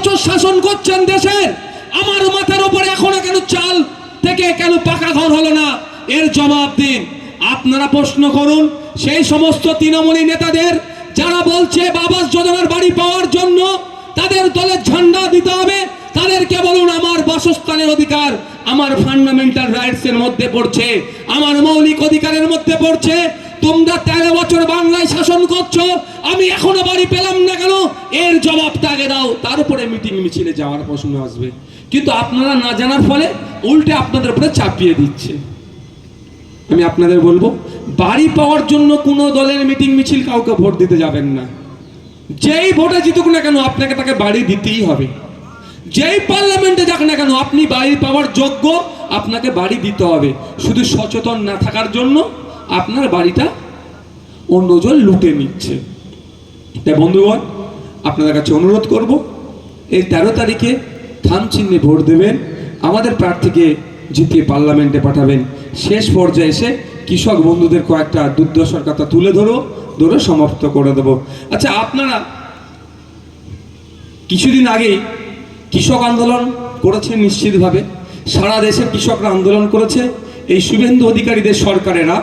বছর শাসন করছেন দেশের আমার মাথার উপরে এখনও কেন চাল থেকে কেন পাকা ঘর হলো না? এর জবাব দিন। আপনারা প্রশ্ন করুন, সেই সমস্ত তৃণমূলী নেতাদের, যারা বলছে বাবাস যোজনার বাড়ি পাওয়ার জন্য তাদের দলের ঝান্ডা দিতে হবে, তাদেরকে বলুন আমার বাসস্থানের অধিকার, আমার ফান্ডামেন্টাল রাইটস এর মধ্যে পড়ছে, আমার মৌলিক অধিকারের মধ্যে পড়ছে তোমরা তেরো বছর বাংলায় শাসন করছ, আমি এখনও বাড়ি পেলাম না কেন? এর জবাবটা আগে দাও, তার উপরে মিটিং মিছিলে যাওয়ার প্রশ্ন আসবে। কিন্তু আপনারা না জানার ফলে উল্টে আপনাদের উপরে চাপিয়ে দিচ্ছে। আমি আপনাদের বলব, বাড়ি পাওয়ার জন্য কোনো দলের মিটিং মিছিল কাউকে ভোট দিতে যাবেন না। যেই ভোটে জিতুক না কেন, আপনাকে তাকে বাড়ি দিতেই হবে। যেই পার্লামেন্টে যাক না কেন, আপনি বাড়ি পাওয়ার যোগ্য, আপনাকে বাড়ি দিতে হবে। শুধু সচেতন না থাকার জন্য আপনার বাড়িটা অন্যজন লুটে নিচ্ছে। তাই বন্ধুগণ, আপনাদের কাছে অনুরোধ করব, এই তেরো তারিখে থাম চিহ্নে ভোট দেবেন, আমাদের প্রার্থীকে জিতিয়ে পার্লামেন্টে পাঠাবেন। শেষ পর্যায়ে এসে কৃষক বন্ধুদের কয়েকটা দুর্দশার কথা তুলে ধরো, ধরে সমাপ্ত করে দেবো। আচ্ছা আপনারা কিছুদিন আগেই কৃষক আন্দোলন করেছে নিশ্চিতভাবে। সারা দেশের কৃষকরা আন্দোলন করেছে। এই শুভেন্দু অধিকারীদের সরকারেরা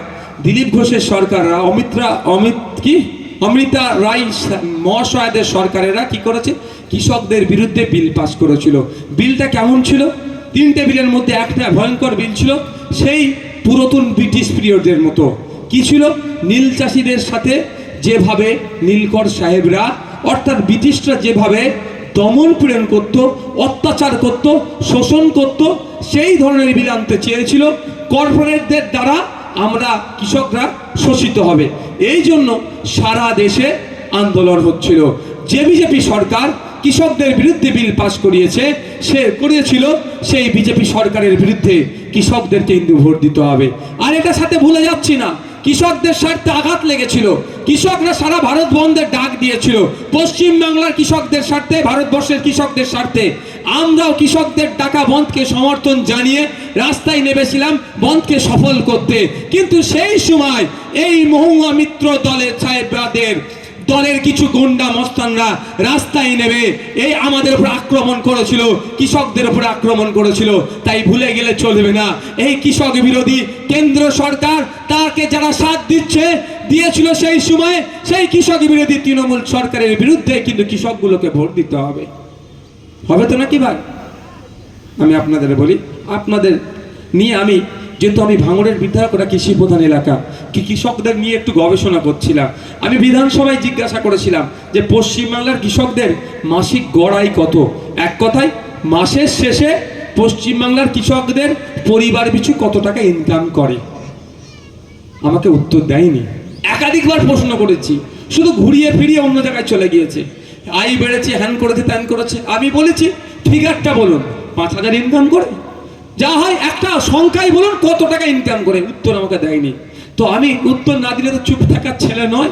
দিলীপ ঘোষের সরকাররা অমিত্রা অমিত কি? অমৃতা রায় মহাশয়দের সরকারেরা কি করেছে? কৃষকদের বিরুদ্ধে বিল পাস করেছিল। বিলটা কেমন ছিল? তিনটে বিলের মধ্যে একটা ভয়ঙ্কর বিল ছিল, সেই পুরাতন ব্রিটিশ পিরিয়ডের মতো। কি ছিল? নীল চাষিদের সাথে যেভাবে নীলকর সাহেবরা, অর্থাৎ ব্রিটিশরা যেভাবে দমন পীড়ন করত, অত্যাচার করত, শোষণ করত, সেই ধরনের বিল আনতে চেয়েছিল। কর্পোরেটদের দ্বারা আমরা কৃষকরা শোষিত হবে। এই জন্য সারা দেশে আন্দোলন হচ্ছিল। যে বিজেপি সরকার কৃষকদের বিরুদ্ধে বিল পাস করিয়েছে, সে করিয়েছিল সেই বিজেপি সরকারের বিরুদ্ধে কৃষকদেরকে কিন্তু ভোট দিতে হবে। আর এটা সাথে ভুলে যাচ্ছি না, কৃষকদের স্বার্থে আঘাত লেগেছিল। কৃষকরা সারা ভারত বন্ধের ডাক দিয়েছিল, পশ্চিমবাংলার কৃষকদের স্বার্থে, ভারতবর্ষের কৃষকদের স্বার্থে। আমরাও কৃষকদের ডাকা বন্ধকে সমর্থন জানিয়ে রাস্তায় নেমেছিলাম বন্ধকে সফল করতে। কিন্তু সেই সময় এই মহুয়া মিত্র দলের সাহেবরাদের দলের কিছু গুন্ডা মস্তানরা রাস্তায় নেমে এই আমাদের উপর আক্রমণ করেছিল, কৃষকদের উপর আক্রমণ করেছিল। তাই ভুলে গেলে চলবে না। এই কৃষক বিরোধী কেন্দ্র সরকার তাকে যারা সাথ দিচ্ছে, দিয়েছিল সেই সময়, সেই কৃষক বিরোধী তৃণমূল সরকারের বিরুদ্ধে কিন্তু কৃষকগুলোকে ভোট দিতে হবে। হবে তো নাকি ভাই? আমি আপনাদের বলি, আপনাদের নিয়ে আমি, যেহেতু আমি ভাঙড়ের বিধায়ক ওরা কৃষি প্রধান এলাকা, কি কৃষকদের নিয়ে একটু গবেষণা করছিলাম। আমি বিধানসভায় জিজ্ঞাসা করেছিলাম যে পশ্চিমবাংলার কৃষকদের মাসিক গড়াই কত? এক কথায়, মাসের শেষে পশ্চিমবাংলার কৃষকদের পরিবার পিছু কত টাকা ইনকাম করে? আমাকে উত্তর দেয়নি। একাধিকবার প্রশ্ন করেছি, শুধু ঘুরিয়ে ফিরিয়ে অন্য জায়গায় চলে গিয়েছে। আই বেড়েছে, হ্যান করেছে, ত্যান করেছে। আমি বলেছি ফিগারটা বলুন, পাঁচ হাজার ইনকাম করে? যা হয় একটা সংখ্যায় বলুন, কত টাকা ইনকাম করে? উত্তর আমাকে দেয়নি। তো আমি উত্তর না দিলে তো চুপ থাকার ছেলে নয়।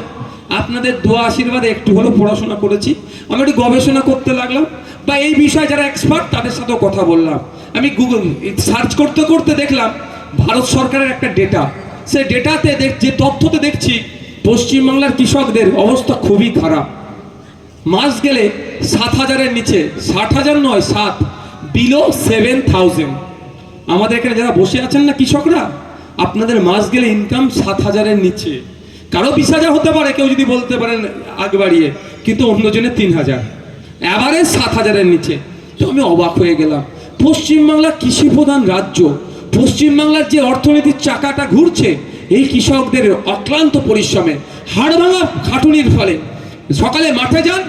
আপনাদের দোয়া আশীর্বাদে একটু হলেও পড়াশোনা করেছি। আমি একটু গবেষণা করতে লাগলাম, বা এই বিষয়ে যারা এক্সপার্ট তাদের সাথেও কথা বললাম। আমি গুগল সার্চ করতে করতে দেখলাম, ভারত সরকারের একটা ডেটা সে ডেটাতে দেখ, যে তথ্যতে দেখছি, পশ্চিমবাংলার কৃষকদের অবস্থা খুবই খারাপ। মাস গেলে সাত হাজারের নিচে, ষাট হাজার নয়, সাত বিলো সেভেন থাউজেন্ড আমাদের এখানে যারা বসে আছেন না কৃষকরা, আপনাদের মাস গেলে ইনকাম সাত হাজারের নিচে। কারও বিশ হাজার হতে পারে, কেউ যদি বলতে পারেন আগ বাড়িয়ে, কিন্তু অন্যজনের তিন হাজার। অ্যাভারেজ সাত হাজারের নিচে। তো আমি অবাক হয়ে গেলাম। পশ্চিমবাংলা কৃষি প্রধান রাজ্য, পশ্চিমবাংলার যে অর্থনীতির চাকাটা ঘুরছে, এই কৃষকদের অক্লান্ত পরিশ্রমে হাড় ভাঙা খাটুনির ফলে। সকালে মাঠে যান